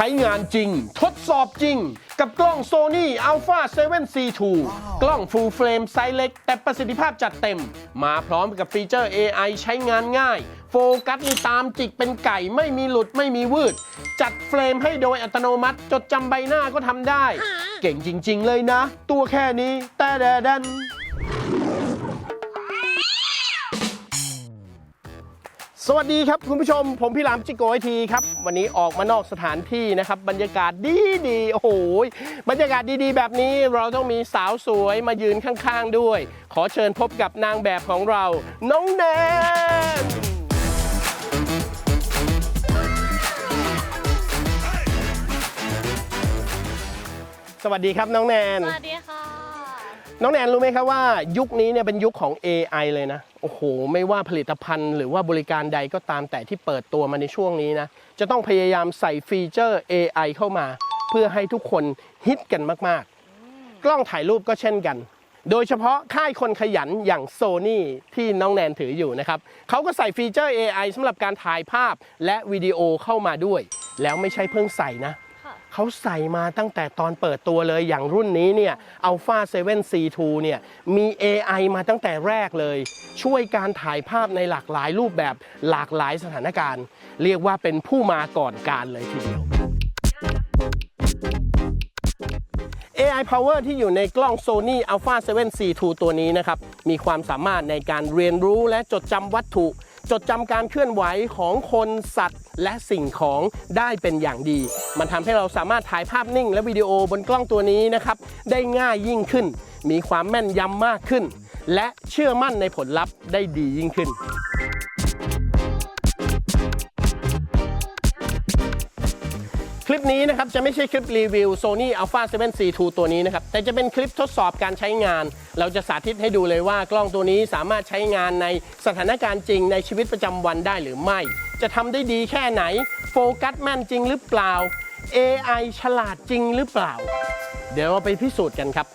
ช้งานจริง ทดสอบจริง กับกล้อง Sony Alpha 7 C2 กล้อง Full Frame ไซส์เล็ก แต่ประสิทธิภาพจัดเต็ม มาพร้อมกับฟีเจอร์ AI ใช้งานง่าย โฟกัสนี่ตามจิกเป็นไก่ไม่มีหลุดไม่มีวืด จัดเฟรมให้โดยอัตโนมัติ จดจำใบหน้าก็ทำได้ เก่งจริง ๆ เลยนะ ตัวแค่นี้แต่แดดัน สวัสดีครับคุณผู้ชม ผมพี่หลามจิโกไอทีครับ วันนี้ออกมานอกสถานที่นะครับ บรรยากาศดีดีโอ้โหบรรยากาศดีๆ แบบนี้เราต้องมีสาวสวยมายืนข้างๆด้วย ขอเชิญพบกับนางแบบของเรา น้องแนนสวัสดีครับน้องแนน สวัสดี น้องแนนรู้ไหมครับว่ายุคนี้เนี่ยเป็นยุคของ AI เลยนะ โอ้โห ไม่ว่าผลิตภัณฑ์หรือว่าบริการใดก็ตามแต่ที่เปิดตัวมาในช่วงนี้นะ จะต้องพยายามใส่ฟีเจอร์ AI เข้ามา เพื่อให้ทุกคนฮิตกันมากๆ กล้องถ่ายรูปก็เช่นกัน โดยเฉพาะค่ายคนขยันอย่าง Sony ที่น้องแนนถืออยู่นะครับเขาก็ใส่ฟีเจอร์ AI สำหรับการถ่ายภาพและวิดีโอเข้ามาด้วย แล้วไม่ใช่เพิ่งใส่นะค่ะ เขาใส่มาตั้งแต่ตอนเปิดตัวเลยอย่างรุ่นนี้เนี่ย Alpha 7 C2 เนี่ยมี AI มาตั้งแต่แรกเลย ช่วยการถ่ายภาพในหลากหลายรูปแบบหลากหลายสถานการณ์ เรียกว่าเป็นผู้มาก่อนการเลยทีเดียว AI Power ที่อยู่ในกล้อง Sony Alpha 7 C2 ตัวนี้นะครับ มีความสามารถในการเรียนรู้และจดจำวัตถุ จดจำการเคลื่อนไหวของคนสัตว์ และสิ่งของได้เป็นอย่างดี มันทำให้เราสามารถถ่ายภาพนิ่ง และวิดีโอบนกล้องตัวนี้นะครับได้ง่ายยิ่งขึ้น มีความแม่นยำมากขึ้น และเชื่อมั่นในผลลัพธ์ได้ดียิ่งขึ้น ลิปนี้นะครับจะไม่ใช่คลิปรีวิว Sony Alpha 7 C2 ตัวนี้นะครับ แต่จะเป็นคลิปทดสอบการใช้งาน เราจะสาธิตให้ดูเลยว่ากล้องตัวนี้สามารถใช้งานในสถานการณ์จริงในชีวิตประจำวันได้หรือไม่ จะทำได้ดีแค่ไหน โฟกัสแม่นจริงหรือเปล่า AI ฉลาดจริงหรือเปล่า เดี๋ยวเราไปพิสูจน์กันครับ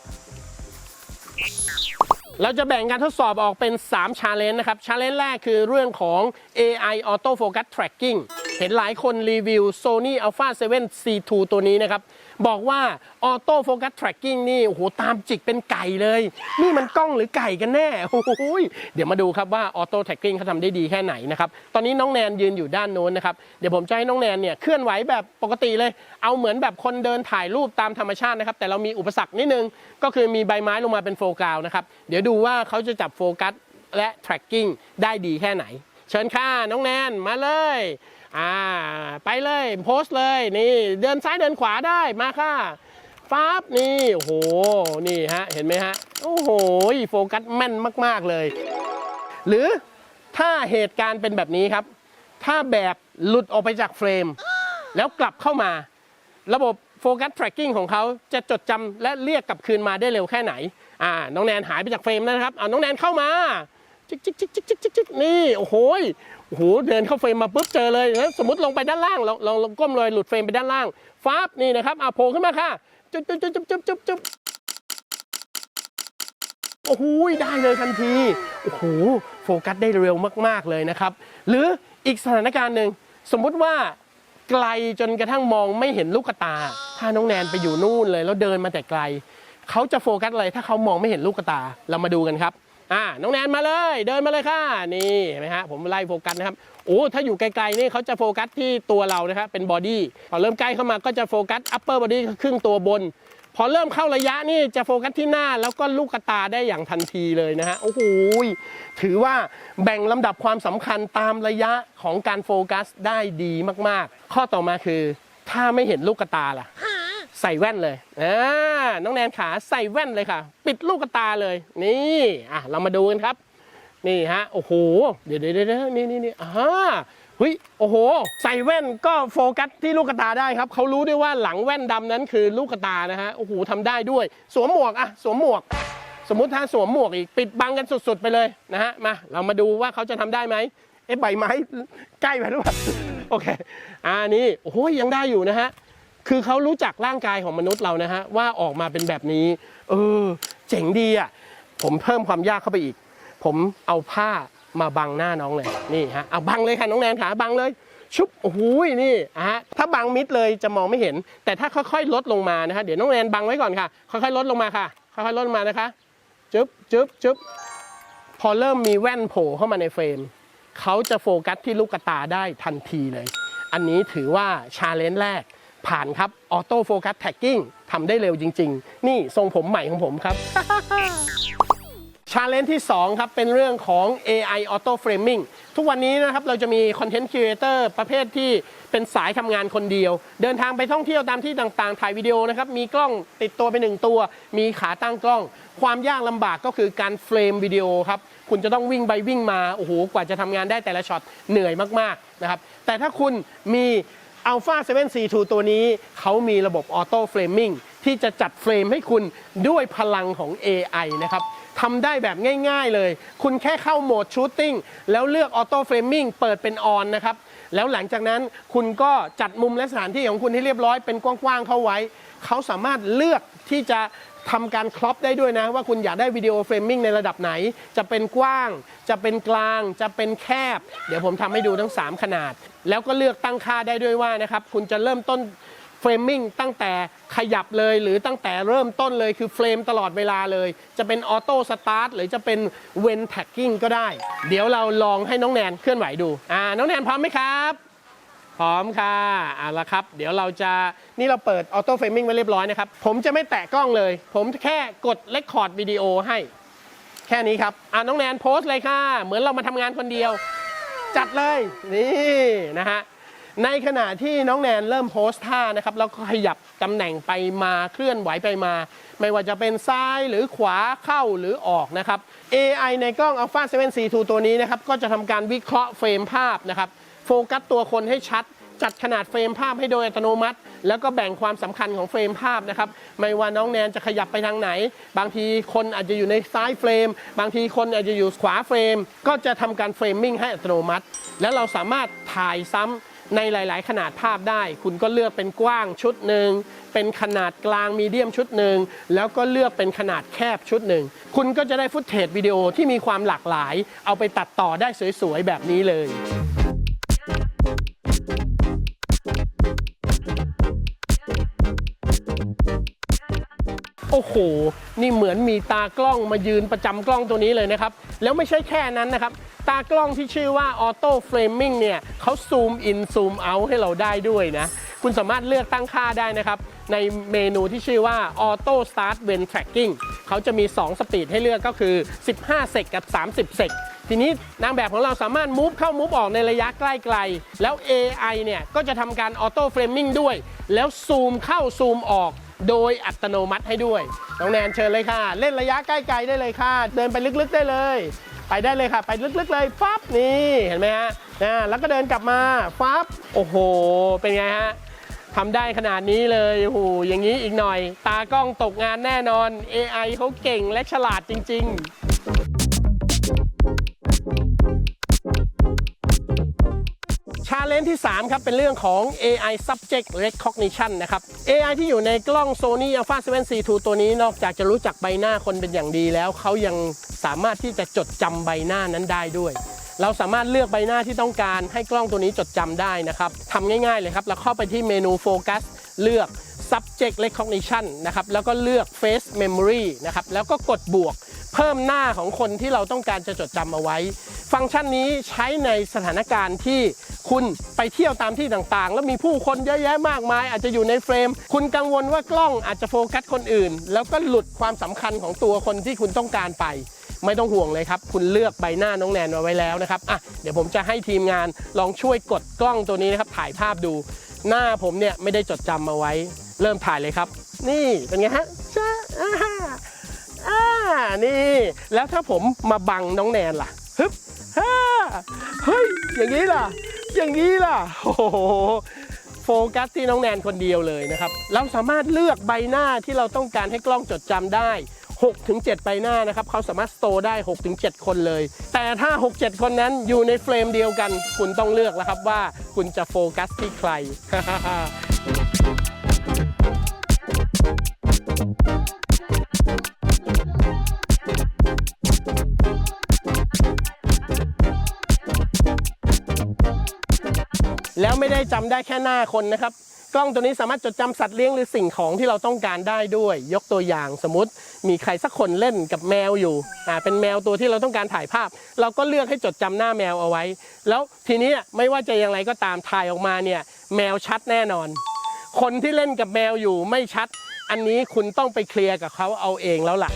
เราจะแบ่งการทดสอบออกเป็น 3 challenge นะครับ challenge แรกคือเรื่องของ AI Auto Focus Tracking เห็นหลายคนรีวิว Sony Alpha 7 C2 ตัวนี้นะครับ บอกว่า Auto Focus Tracking นี่ โอ้โห ตามจิกเป็นไก่เลย นี่มันกล้องหรือไก่กันแน่ โอ้ยเดี๋ยวมาดูครับว่า Auto Tracking เขาทำได้ดีแค่ไหนนะครับ ตอนนี้น้องแนนยืนอยู่ด้านโน้นนะครับ เดี๋ยวผมจะให้น้องแนนเนี่ยเคลื่อนไหวแบบปกติเลย เอาเหมือนแบบคนเดินถ่ายรูปตามธรรมชาตินะครับ แต่เรามีอุปสรรคนิดนึง ก็คือมีใบไม้ลงมาเป็นโฟกัสนะครับ เดี๋ยวดูว่าเขาจะจับโฟกัสและ tracking ได้ดีแค่ไหน เชิญค่ะน้องแนนมาเลยอ่าไปเลยโพสต์เลยนี่เดินซ้ายเดินขวาได้มาค่ะฟ้าบนี่โอ้โหนี่ฮะเห็นไหมฮะโอ้โหโฟกัสแม่นมาก ๆเลย หรือถ้าเหตุการณ์เป็นแบบนี้ครับ ถ้าแบบหลุดออกไปจากเฟรม แล้วกลับเข้ามา ระบบโฟกัส tracking ของเขาจะจดจำและเรียกกลับคืนมาได้เร็วแค่ไหน อ่าน้องแนนหายไปจากเฟรมแล้วนะครับเอาน้องแนนเข้ามาจิกจิกจิกจิกจิกจิกจิกนี่โอ้โหยโอ้โหเดินเข้าเฟรมมาปุ๊บเจอเลยแล้วสมมติลงไปด้านล่างเราเราก้มเลยหลุดเฟรมไปด้านล่างฟ้าบนี่นะครับอ่าโผล่ขึ้นมาค่ะจุ๊บจุ๊บจุ๊บจุ๊บจุ๊บจุ๊บโอ้โหยได้เลยทันทีโอ้โหโฟกัสได้เร็วมาก ๆเลยนะครับ หรืออีกสถานการณ์หนึ่งสมมุติว่าไกลจนกระทั่งมองไม่เห็นลูกตา ถ้าน้องแนนไปอยู่นู่นเลย แล้วเดินมาแต่ไกล เขาจะโฟกัสอะไรถ้าเขามองไม่เห็นลูกตาเรามาดูกันครับอ่าน้องแนนมาเลย เดินมาเลยค่ะ นี่เห็นไหมฮะผมไล่โฟกัสนะครับโอ้ถ้าอยู่ไกลๆนี่เขาจะโฟกัสที่ตัวเรานะครับเป็นบอดี้พอเริ่มใกล้เข้ามาก็จะโฟกัส upper body ครึ่งตัวบน พอเริ่มเข้าระยะนี่จะโฟกัสที่หน้าแล้วก็ลูกตาได้อย่างทันทีเลยนะฮะโอ้โหถือว่าแบ่งลำดับความสำคัญตามระยะของการโฟกัสได้ดีมากๆ ข้อต่อมาคือ ถ้าไม่เห็นลูกตาล่ะ ใส่แว่นเลยอ่าน้องแนนขาใส่แว่นเลยค่ะ ปิดลูกตาเลย นี่อะเรามาดูกันครับ นี่ฮะโอ้โหเดี๋ยวเดี๋ยวเดี๋ยวนี่นี่นี่อ่าเฮ้ยโอ้โห ใส่แว่นก็โฟกัสที่ลูกตาได้ครับเขารู้ด้วยว่าหลังแว่นดำนั้นคือลูกตานะฮะโอ้โหทำได้ด้วย สวมหมวกอะสวมหมวก สมมุติถ้าสวมหมวกอีกปิดบังกันสุด ๆ ไปเลยนะฮะมาเรามาดูว่าเขาจะทำได้ไหมเอ๊ะใบไม้ใกล้ไปหรือเปล่าโอเคอ่านี่โอ้โหยังได้อยู่นะฮะ คือเขารู้จักร่างกายของมนุษย์เรานะฮะว่าออกมาเป็นแบบนี้ เออ เจ๋งดีอะผมเพิ่มความยากเข้าไปอีก ผมเอาผ้ามาบังหน้าน้องเลยนี่ฮะเอาบังเลยค่ะน้องแนนขาบังเลยชุบโอ้โหนี่ฮะถ้าบังมิดเลยจะมองไม่เห็น แต่ถ้าค่อยๆ ลดลงมานะฮะเดี๋ยวน้องแนนบังไว้ก่อนค่ะ ค่อยๆลดลงมาค่ะค่อยๆลดลงมานะคะจึ๊บจึ๊บจึ๊บพอเริ่มมีแว่นโผล่เข้ามาในเฟรมเขาจะโฟกัสที่ลูกตาได้ทันทีเลย อันนี้ถือว่าชาเลนจ์แรก ผ่านครับออโต้โฟกัสแท็กกิ้งทำได้เร็วจริง ๆ นี่ทรงผมใหม่ของผมครับชาเลนจ์ที่ 2 ครับ เป็นเรื่องของ AI Auto Framing ทุกวันนี้นะครับ เราจะมีคอนเทนต์ครีเอเตอร์ประเภทที่เป็นสายทำงานคนเดียว เดินทางไปท่องเที่ยวตามที่ต่างๆ ถ่ายวิดีโอนะครับ มีกล้องติดตัวไปหนึ่งตัว มีขาตั้งกล้อง ความยากลำบากก็คือการเฟรมวิดีโอครับ คุณจะต้องวิ่งไปวิ่งมา โอ้โห กว่าจะทำงานได้แต่ละช็อตเหนื่อยมาก ๆ นะครับ แต่ถ้าคุณมี Alpha 7 C2 ตัวนี้เขามีระบบออโต้เฟรมมิ่งที่จะจัดเฟรมให้คุณด้วยพลังของ AI นะครับทำได้แบบง่าย ๆเลย คุณแค่เข้าโหมดชูตติ้งแล้วเลือกออโต้เฟรมมิ่งเปิดเป็นออนนะครับ แล้วหลังจากนั้นคุณก็จัดมุมและสถานที่ของคุณให้เรียบร้อยเป็นกว้างๆเข้าไว้ เขาสามารถเลือกที่จะทำการครอปได้ด้วยนะ ว่าคุณอยากได้วิดีโอเฟรมมิ่งในระดับไหน จะเป็นกว้าง จะเป็นกลาง จะเป็นแคบ เดี๋ยวผมทำให้ดูทั้ง 3 ขนาด แล้วก็เลือกตั้งค่าได้ด้วยว่านะครับ คุณจะเริ่มต้น รมมิ่งตั้งแต่ขยับเลยหรือตั้งแต่เริ่มต้นเลยคือเฟรมตลอดเวลาเลย จะเป็นออโต้สตาร์ทหรือจะเป็นเวนแท็กกิ้งก็ได้ เดี๋ยวเราลองให้น้องแนนเคลื่อนไหวดูอ่าน้องแนนพร้อมไหมครับพร้อมค่ะเอาละครับ เดี๋ยวเราจะนี่เราเปิดออโต้เฟรมมิ่งไว้เรียบร้อยนะครับ ผมจะไม่แตะกล้องเลย ผมแค่กดเลคคอร์ดวิดีโอให้ แค่นี้ครับอ่าน้องแนนโพสเลยค่ะ เหมือนเรามาทำงานคนเดียว จัดเลย นี่นะฮะ ในขณะที่น้องแนนเริ่มโพสต์ท่านะครับแล้วก็ขยับตำแหน่งไปมาเคลื่อนไหวไปมา ไม่ว่าจะเป็นซ้ายหรือขวาเข้าหรือออกนะครับ AI ในกล้อง Alpha 7 C2 ตัวนี้นะครับก็จะทำการวิเคราะห์เฟรมภาพนะครับโฟกัสตัวคนให้ชัด จัดขนาดเฟรมภาพให้โดยอัตโนมัติ แล้วก็แบ่งความสำคัญของเฟรมภาพนะครับไม่ว่าน้องแนนจะขยับไปทางไหน บางทีคนอาจจะอยู่ในซ้ายเฟรม บางทีคนอาจจะอยู่ขวาเฟรม ก็จะทำการเฟรมมิ่งให้อัตโนมัติ แล้วเราสามารถถ่ายซ้ำ ในหลาย ๆ ขนาดภาพได้ คุณก็เลือกเป็นกว้างชุดหนึ่งเป็นขนาดกลางมีเดียมชุดหนึ่งแล้วก็เลือกเป็นขนาดแคบชุดหนึ่งคุณก็จะได้ฟุตเทจวิดีโอที่มีความหลากหลาย เอาไปตัดต่อได้สวย ๆ แบบนี้เลย โอ้โห นี่เหมือนมีตากล้องมายืนประจำกล้องตัวนี้เลยนะครับ แล้วไม่ใช่แค่นั้นนะครับ ตากล้องที่ชื่อว่า Auto Framing เนี่ยเขาซูมอินซูมเอาให้เราได้ด้วยนะ คุณสามารถเลือกตั้งค่าได้นะครับ ในเมนูที่ชื่อว่า Auto Start When Tracking เขาจะมี 2 สปีดให้เลือกก็คือ 15 เซกกับ 30 เซกทีนี้นางแบบของเราสามารถมูฟเข้ามูฟออกในระยะใกล้ไกล แล้ว AI เนี่ยก็จะทำการออโต้เฟรมมิ่งด้วย แล้วซูมเข้าซูมออก โดยอัตโนมัติให้ด้วย น้องแนนเชิญเลยค่ะ เล่นระยะใกล้ไกลได้เลยค่ะ เดินไปลึกๆได้เลย ไปได้เลยค่ะ ไปลึกๆเลยฟับนี่เห็นไหมฮะนะแล้วก็เดินกลับมาฟับโอ้โห เป็นไงฮะทำได้ขนาดนี้เลยโอ้โหอย่างนี้อีกหน่อย ตากล้องตกงานแน่นอน AI เขาเก่งและฉลาดจริง ๆ เลนจ์ที่ 3 ครับ เป็นเรื่องของ AI subject recognition นะครับ AI ที่อยู่ในกล้อง Sony Alpha 7 C2 ตัวนี้นอกจากจะรู้จักใบหน้าคนเป็นอย่างดีแล้ว เขายังสามารถที่จะจดจำใบหน้านั้นได้ด้วย เราสามารถเลือกใบหน้าที่ต้องการให้กล้องตัวนี้จดจำได้นะครับทำง่ายๆเลยครับ เราเข้าไปที่เมนูโฟกัสเลือก subject recognition นะครับ แล้วก็เลือก face memory นะครับ แล้วก็กดบวก เพิ่มหน้าของคนที่เราต้องการจะจดจำเอาไว้ ฟังก์ชันนี้ใช้ในสถานการณ์ที่คุณไปเที่ยวตามที่ต่างๆ แล้วมีผู้คนเยอะแยะมากมาย อาจจะอยู่ในเฟรม คุณกังวลว่ากล้องอาจจะโฟกัสคนอื่น แล้วก็หลุดความสำคัญของตัวคนที่คุณต้องการไป ไม่ต้องห่วงเลยครับ คุณเลือกใบหน้าน้องแนนมาไว้แล้วนะครับอะเดี๋ยวผมจะให้ทีมงานลองช่วยกดกล้องตัวนี้นะครับถ่ายภาพดู หน้าผมเนี่ยไม่ได้จดจำมาไว้ เริ่มถ่ายเลยครับ นี่เป็นไงฮะ นี่ แล้วถ้าผมมาบังน้องแนนล่ะฮึบฮ่าเฮ้ย อย่างนี้ล่ะ อย่างนี้ล่ะ โอ้โห โฟกัสที่น้องแนนคนเดียวเลยนะครับ เราสามารถเลือกใบหน้าที่เราต้องการให้กล้องจดจำได้6-7ใบหน้านะครับเขาสามารถสโตได้6-7คนเลย แต่ถ้า 6-7 คนนั้นอยู่ในเฟรมเดียวกัน คุณต้องเลือกแล้วครับว่าคุณจะโฟกัสที่ใคร แล้วไม่ได้จำได้แค่หน้าคนนะครับ กล้องตัวนี้สามารถจดจำสัตว์เลี้ยงหรือสิ่งของที่เราต้องการได้ด้วย ยกตัวอย่างสมมติ มีใครสักคนเล่นกับแมวอยู่อ่าเป็นแมวตัวที่เราต้องการถ่ายภาพ เราก็เลือกให้จดจำหน้าแมวเอาไว้ แล้วทีนี้ไม่ว่าจะอย่างไรก็ตามถ่ายออกมาเนี่ยแมวชัดแน่นอน คนที่เล่นกับแมวอยู่ไม่ชัด อันนี้คุณต้องไปเคลียร์กับเขาเอาเองแล้วล่ะ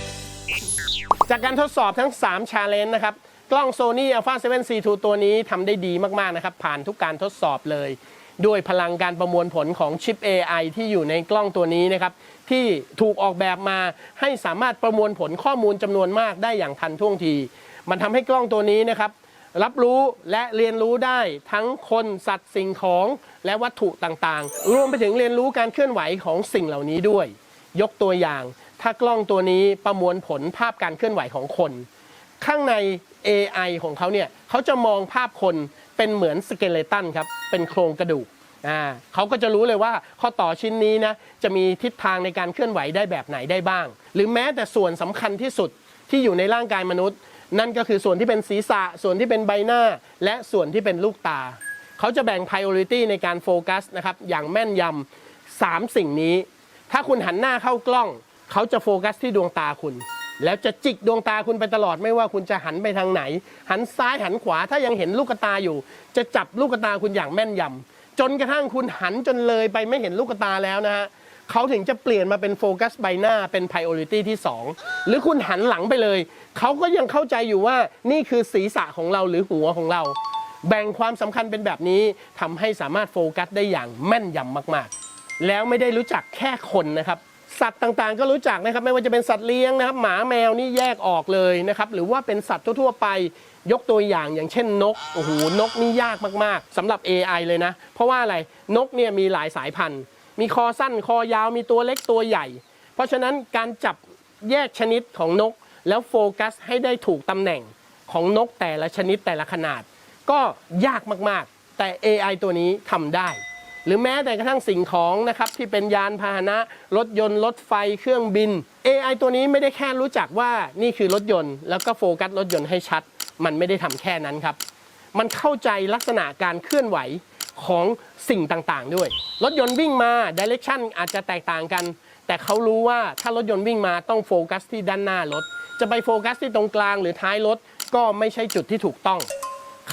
จากการทดสอบทั้ง3 Challenge นะครับ กล้อง Sony Alpha 7 C2 ตัวนี้ทำได้ดีมากๆนะครับ ผ่านทุกการทดสอบเลย ด้วยพลังการประมวลผลของชิป AI ที่อยู่ในกล้องตัวนี้นะครับ ที่ถูกออกแบบมาให้สามารถประมวลผลข้อมูลจำนวนมากได้อย่างทันท่วงที มันทำให้กล้องตัวนี้นะครับ รับรู้และเรียนรู้ได้ทั้งคนสัตว์สิ่งของและวัตถุต่างๆ รวมไปถึงเรียนรู้การเคลื่อนไหวของสิ่งเหล่านี้ด้วย ยกตัวอย่าง ถ้ากล้องตัวนี้ประมวลผลภาพการเคลื่อนไหวของคน ข้างใน AI ของเขาเนี่ยเขาจะมองภาพคนเป็นเหมือนสเกเลตันครับ เป็นโครงกระดูกอ่าเขาก็จะรู้เลยว่าข้อต่อชิ้นนี้นะจะมีทิศทางในการเคลื่อนไหวได้แบบไหนได้บ้าง หรือแม้แต่ส่วนสำคัญที่สุดที่อยู่ในร่างกายมนุษย์ นั่นก็คือส่วนที่เป็นศีรษะ ส่วนที่เป็นใบหน้า และส่วนที่เป็นลูกตา เขาจะแบ่ง priority ในการโฟกัสนะครับอย่างแม่นยำสามสิ่งนี้ ถ้าคุณหันหน้าเข้ากล้อง เขาจะโฟกัสที่ดวงตาคุณ แล้วจะจิกดวงตาคุณไปตลอดไม่ว่าคุณจะหันไปทางไหน หันซ้ายหันขวาถ้ายังเห็นลูกตาอยู่ จะจับลูกตาคุณอย่างแม่นยำจนกระทั่งคุณหันจนเลยไปไม่เห็นลูกตาแล้วนะฮะเขาถึงจะเปลี่ยนมาเป็นโฟกัสใบหน้าเป็น priority ที่ 2 หรือคุณหันหลังไปเลย เขาก็ยังเข้าใจอยู่ว่านี่คือศีรษะของเราหรือหัวของเรา แบ่งความสำคัญเป็นแบบนี้ทำให้สามารถโฟกัสได้อย่างแม่นยำมาก ๆ แล้วไม่ได้รู้จักแค่คนนะครับ สัตว์ต่างๆ ก็รู้จักนะครับ ไม่ว่าจะเป็นสัตว์เลี้ยงนะครับ หมาแมวนี่แยกออกเลยนะครับ หรือว่าเป็นสัตว์ทั่วๆไปยกตัวอย่างอย่างเช่นนกโอ้โหนกนี่ยากมากๆสำหรับ AI เลยนะ เพราะว่าอะไรนกเนี่ยมีหลายสายพันธุ์ มีคอสั้นคอยาวมีตัวเล็กตัวใหญ่ เพราะฉะนั้นการจับแยกชนิดของนก แล้วโฟกัสให้ได้ถูกตำแหน่งของนกแต่ละชนิดแต่ละขนาด ก็ยากมากๆ แต่ AI ตัวนี้ทำได้ หรือแม้แต่กระทั่งสิ่งของนะครับที่เป็นยานพาหนะ รถยนต์รถไฟเครื่องบิน AI ตัวนี้ไม่ได้แค่รู้จักว่านี่คือรถยนต์ แล้วก็โฟกัสรถยนต์ให้ชัด มันไม่ได้ทำแค่นั้นครับ มันเข้าใจลักษณะการเคลื่อนไหวของสิ่งต่างๆ ด้วย รถยนต์วิ่งมาดิเรกชันอาจจะแตกต่างกัน แต่เขารู้ว่าถ้ารถยนต์วิ่งมาต้องโฟกัสที่ด้านหน้ารถ จะไปโฟกัสที่ตรงกลางหรือท้ายรถก็ไม่ใช่จุดที่ถูกต้อง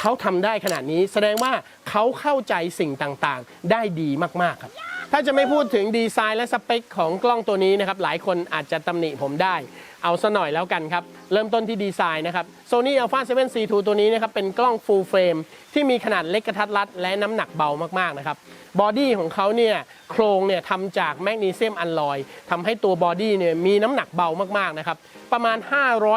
เขาทำได้ขนาดนี้ แสดงว่าเขาเข้าใจสิ่งต่างๆ ได้ดีมากๆครับ ถ้าจะไม่พูดถึงดีไซน์และสเปคของกล้องตัวนี้นะครับ หลายคนอาจจะตำหนิผมได้ เอาซะหน่อยแล้วกันครับ เริ่มต้นที่ดีไซน์นะครับ Sony Alpha 7 C2 ตัวนี้นะครับ เป็นกล้อง full frame ที่มีขนาดเล็กกระทัดรัด และน้ำหนักเบามากๆนะครับบอดี้ของเขาเนี่ยโครงเนี่ยทำจากแมกนีเซียมอัลลอยทำให้ตัวบอดี้เนี่ยมีน้ำหนักเบามากๆนะครับ ประมาณ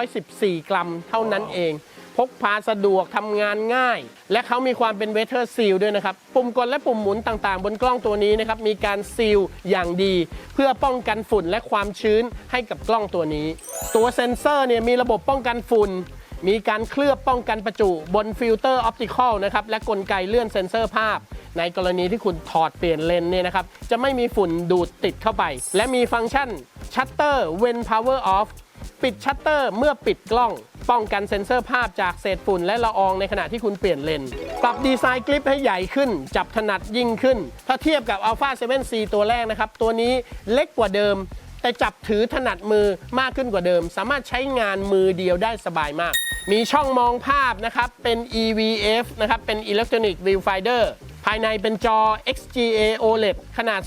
514 กรัมเท่านั้นเอง พกพาสะดวกทำงานง่าย และเขามีความเป็นเวเทอร์ซีลด้วยนะครับ ปุ่มกดและปุ่มหมุนต่างๆ บนกล้องตัวนี้นะครับมีการซีลอย่างดี เพื่อป้องกันฝุ่นและความชื้นให้กับกล้องตัวนี้ ตัวเซ็นเซอร์เนี่ยมีระบบป้องกันฝุ่นมีการเคลือบป้องกันประจุบนฟิลเตอร์ออปติคอลนะครับและกลไกเลื่อนเซ็นเซอร์ภาพ ในกรณีที่คุณถอดเปลี่ยนเลนส์เนี่ยนะครับจะไม่มีฝุ่นดูดติดเข้าไป และมีฟังก์ชันชัตเตอร์ when power off ปิดชัตเตอร์เมื่อปิดกล้อง ป้องกันเซ็นเซอร์ภาพจากเศษฝุ่นและละอองในขณะที่คุณเปลี่ยนเลนส์ปรับดีไซน์กริปให้ใหญ่ขึ้น จับถนัดยิ่งขึ้น ถ้าเทียบกับ Alpha 7C ตัวแรกนะครับ ตัวนี้เล็กกว่าเดิม แต่จับถือถนัดมือมากขึ้นกว่าเดิม สามารถใช้งานมือเดียวได้สบายมาก มีช่องมองภาพนะครับเป็น EVF นะครับเป็น Electronic Viewfinder ภายในเป็นจอ XGA OLED ขนาด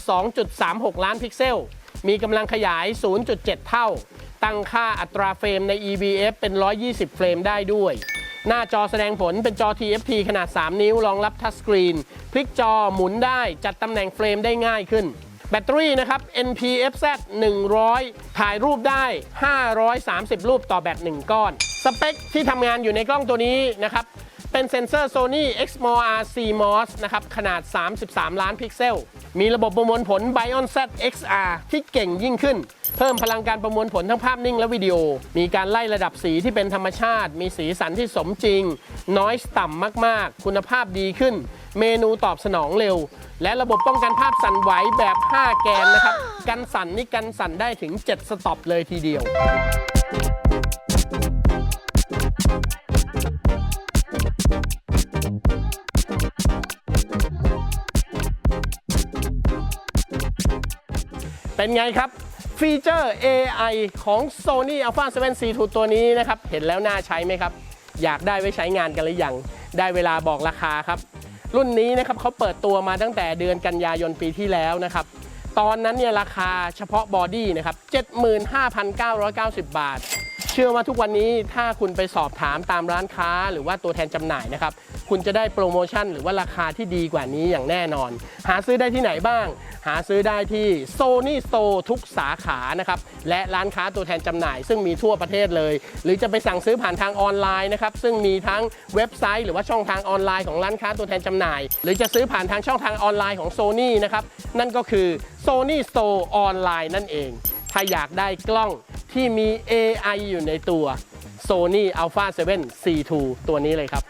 2.36 ล้านพิกเซล มีกำลังขยาย 0.7 เท่า ตั้งค่าอัตราเฟรมใน EBF เป็น 120 เฟรมได้ด้วย หน้าจอแสดงผลเป็นจอ TFT ขนาด 3 นิ้วรองรับทัชสกรีน พลิกจอหมุนได้จัดตำแหน่งเฟรมได้ง่ายขึ้น แบตเตอรี่นะครับ NPFZ 100 ถ่ายรูปได้ 530 รูปต่อแบต1ก้อน สเปคที่ทำงานอยู่ในกล้องตัวนี้นะครับ เป็นเซ็นเซอร์ Sony XMOR CMOS นะครับขนาด 33 ล้านพิกเซล มีระบบประมวลผล Bion Z XR ที่เก่งยิ่งขึ้น เพิ่มพลังการประมวลผลทั้งภาพนิ่งและวิดีโอ มีการไล่ระดับสีที่เป็นธรรมชาติ มีสีสันที่สมจริง น้อยต่ำมากๆ คุณภาพดีขึ้น เมนูตอบสนองเร็ว และระบบป้องกันภาพสั่นไหวแบบ 5 แกนนะครับ กันสั่นนี่กันสั่นได้ถึง 7 สต็อปเลยทีเดียว เป็นไงครับฟีเจอร์ AI ของ Sony Alpha 7 C2 ตัวนี้นะครับ เห็นแล้วน่าใช้ไหมครับ อยากได้ไว้ใช้งานกันหรือยัง ได้เวลาบอกราคาครับ รุ่นนี้นะครับเขาเปิดตัวมาตั้งแต่เดือนกันยายนปีที่แล้วนะครับ ตอนนั้นเนี่ยราคาเฉพาะบอดี้นะครับ 75,990 บาท เชื่อว่าทุกวันนี้ถ้าคุณไปสอบถามตามร้านค้าหรือว่าตัวแทนจำหน่ายนะครับ คุณจะได้โปรโมชั่นหรือว่าราคาที่ดีกว่านี้อย่างแน่นอน หาซื้อได้ที่ไหนบ้าง หาซื้อได้ที่ Sony Store ทุกสาขานะครับ และร้านค้าตัวแทนจำหน่าย ซึ่งมีทั่วประเทศเลย หรือจะไปสั่งซื้อผ่านทางออนไลน์นะครับซึ่งมีทั้งเว็บไซต์หรือว่าช่องทางออนไลน์ของร้านค้าตัวแทนจำหน่าย หรือจะซื้อผ่านทางช่องทางออนไลน์ของ Sony นะครับนั่นก็คือ Sony Store ออนไลน์นั่นเอง ถ้าอยากได้กล้องที่มี AI อยู่ในตัว Sony Alpha 7 C2 ตัวนี้เลยครับ